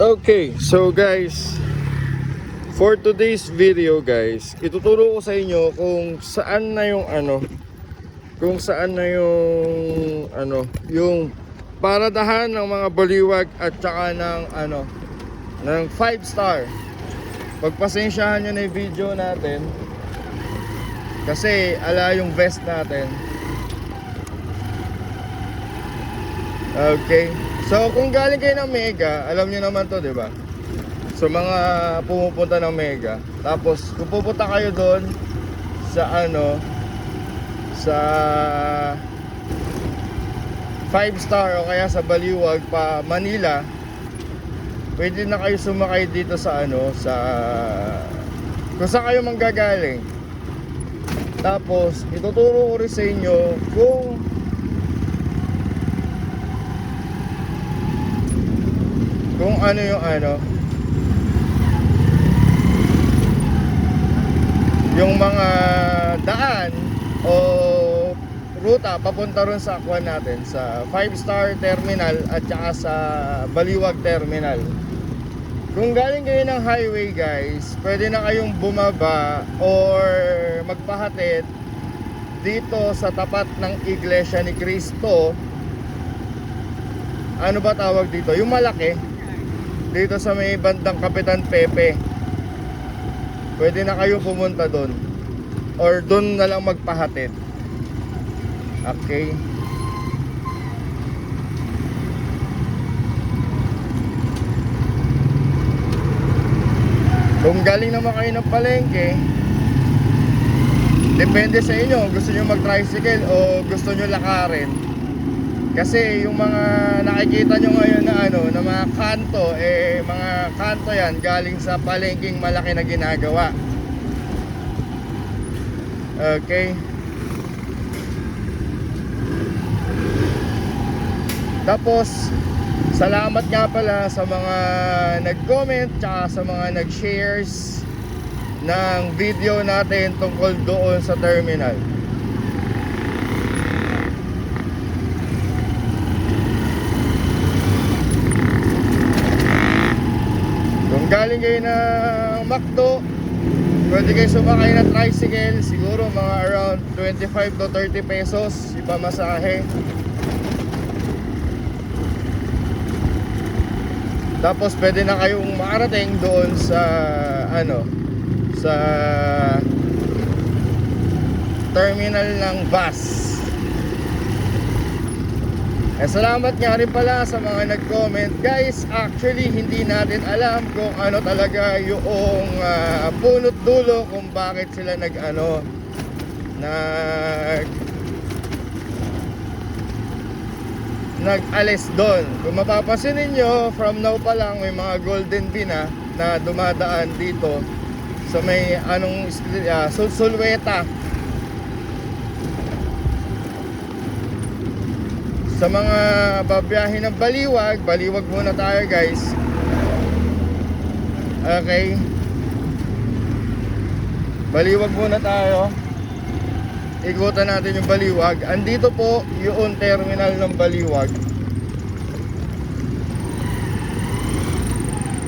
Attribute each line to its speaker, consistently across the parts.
Speaker 1: Okay, so guys, for today's video guys, ituturo ko sa inyo kung saan na yung ano, kung saan na yung ano, yung paradahan ng mga baliwag at saka ng ano, ng 5 star. Pagpasensyahan nyo na yung video natin kasi ala yung vest natin. Okay. So kung galing kayo ng Mega, alam niyo naman 'to, 'di ba? So mga pumupunta ng Mega. Tapos kung pupunta kayo doon sa ano sa 5 star o kaya sa Baliwag pa Manila, pwede na kayo sumakay dito sa ano sa kung saan kayo manggagaling. Tapos ituturo ko rin sa inyo kung kung ano yung ano yung mga daan o ruta papunta ron sa aqua natin sa 5 star terminal at saka sa Baliwag terminal. Kung galing kayo ng highway guys pwede na kayong bumaba or magpahatid dito sa tapat ng iglesia ni Cristo. Ano ba tawag dito? yung malaki dito sa may bandang Kapitan Pepe. Pwede na kayo pumunta doon. Or doon na lang magpahatid. Okay. Kung galing naman kayo ng palengke, depende sa inyo. Gusto nyo mag-tricycle o gusto nyo lakarin. Kasi yung mga nakikita nyo ngayon na ano, na mga kanto, eh mga kanto yan galing sa palengking malaki na ginagawa. Okay. Tapos, salamat nga pala sa mga nag-comment tsaka sa mga nag-shares ng video natin tungkol doon sa terminal. Galing kayo ng McDo, pwede kayo sumakay ng tricycle, siguro mga around 25 to 30 pesos ipamasahe. Tapos pwede na kayong makarating doon sa ano sa terminal ng bus. Eh, salamat nga rin pala sa mga nag-comment. Guys, actually hindi natin alam kung ano talaga yung ah, punot dulo kung bakit sila nag-ano nag nag-alis doon. Kung mapapansin ninyo, from now pa lang may mga golden bin na, na dumadaan dito sa may anong uh, Sulsulweta. Sa mga babiyahe ng Baliwag, Baliwag muna tayo guys. Okay. Baliwag muna tayo. Ikutan natin yung Baliwag. Andito po yung terminal ng Baliwag.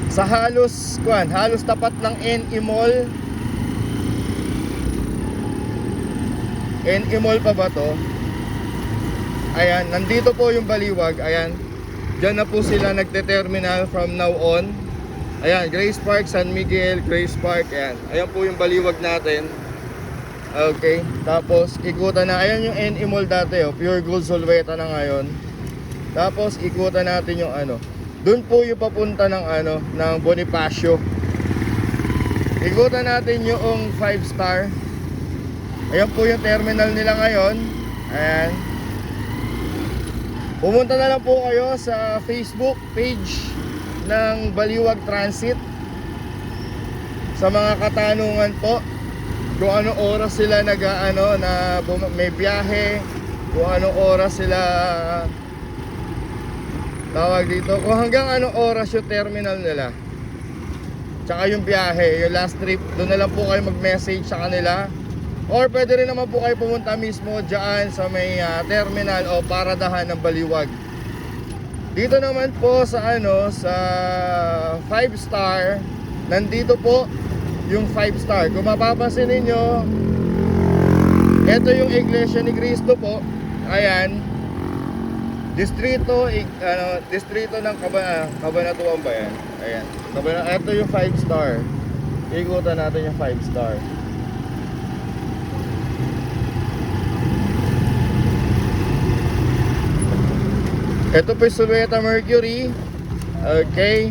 Speaker 1: Sa halos, kuan, halos tapat ng NE Mall. NE Mall pa ba to? Ayan, nandito po yung Baliwag. Ayan. Diyan na po sila nagte-terminal from now on. Ayan, Grace Park, San Miguel, Grace Park. Ayan. Ayan po yung Baliwag natin. Okay. Tapos, ikutan na. Ayan yung NE Mall dati. Oh. Pure Gold Solveta na ngayon. Tapos, ikutan natin yung ano. Doon po yung papunta ng ano, ng Bonifacio. Ikutan natin yung 5 star. Ayan po yung terminal nila ngayon. Ayan. Pumunta na lang po kayo sa Facebook page ng Baliwag Transit. Sa mga katanungan po, kung anong oras sila nag ano na may biyahe, kung anong oras sila tawag dito, kung hanggang anong oras yung terminal nila. Tsaka yung biyahe, yung last trip, doon na lang po kayo mag-message sa kanila. Or pwede rin naman po kayo pumunta mismo dyan sa may ah, terminal o paradahan ng Baliwag. Dito naman po sa ano, sa 5 star, nandito po yung 5 star. Kung mapapansin ninyo, ito yung Iglesia ni Cristo po. Ayan. Distrito, ano, distrito ng Kabana, Cabanatuan ba yan? Ayan. Ito yung 5 star. Ikutan natin yung 5 star. Ito po yung Sulweta Mercury. Okay.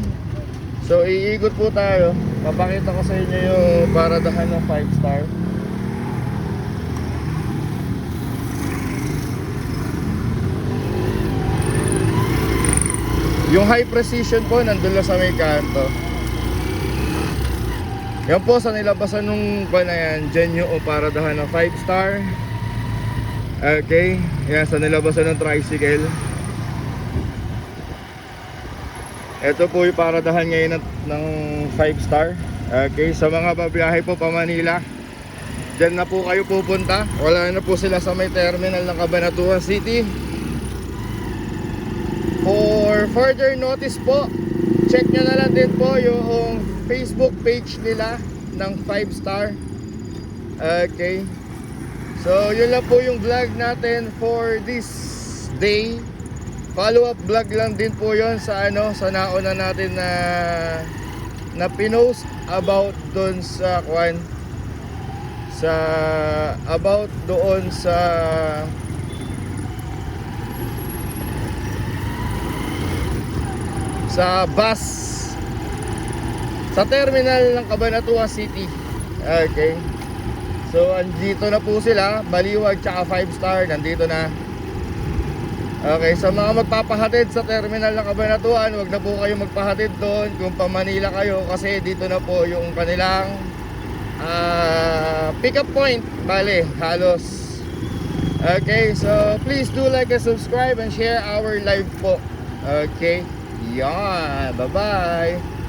Speaker 1: So, iikot po tayo. Papakita ko sa inyo yung paradahan ng 5 star. Yung high precision po, nandun lang sa may kanto. Yan po, sa nilabasan nung ba na yan, dyan yung paradahan ng 5 star. Okay, yan sa nilabasan ng tricycle. Ito po yung paradahan ngayon ng, ng 5 star. Okay, sa mga babiyahe po pa Manila, dyan na po kayo pupunta. Wala na po sila sa may terminal ng Cabanatuan City. For further notice po, check nyo na lang din po yung Facebook page nila ng 5 star. Okay. So, yun lang po yung vlog natin for this day. Follow up vlog lang din po yon sa ano, sa nauna natin na na pinost about doon sa kwan sa about doon sa sa bus sa terminal ng Cabanatuan City. Okay. So, andito na po sila. Baliwag tsaka 5 star. Nandito na. Okay, sa mga magpapahatid sa terminal ng Cabanatuan, wag na po kayo magpahatid doon kung pa Manila kayo kasi dito na po yung kanilang ah, pick up point. Bale, halos. Okay, so please do like and subscribe and share our live po. Okay, yan. Bye-bye.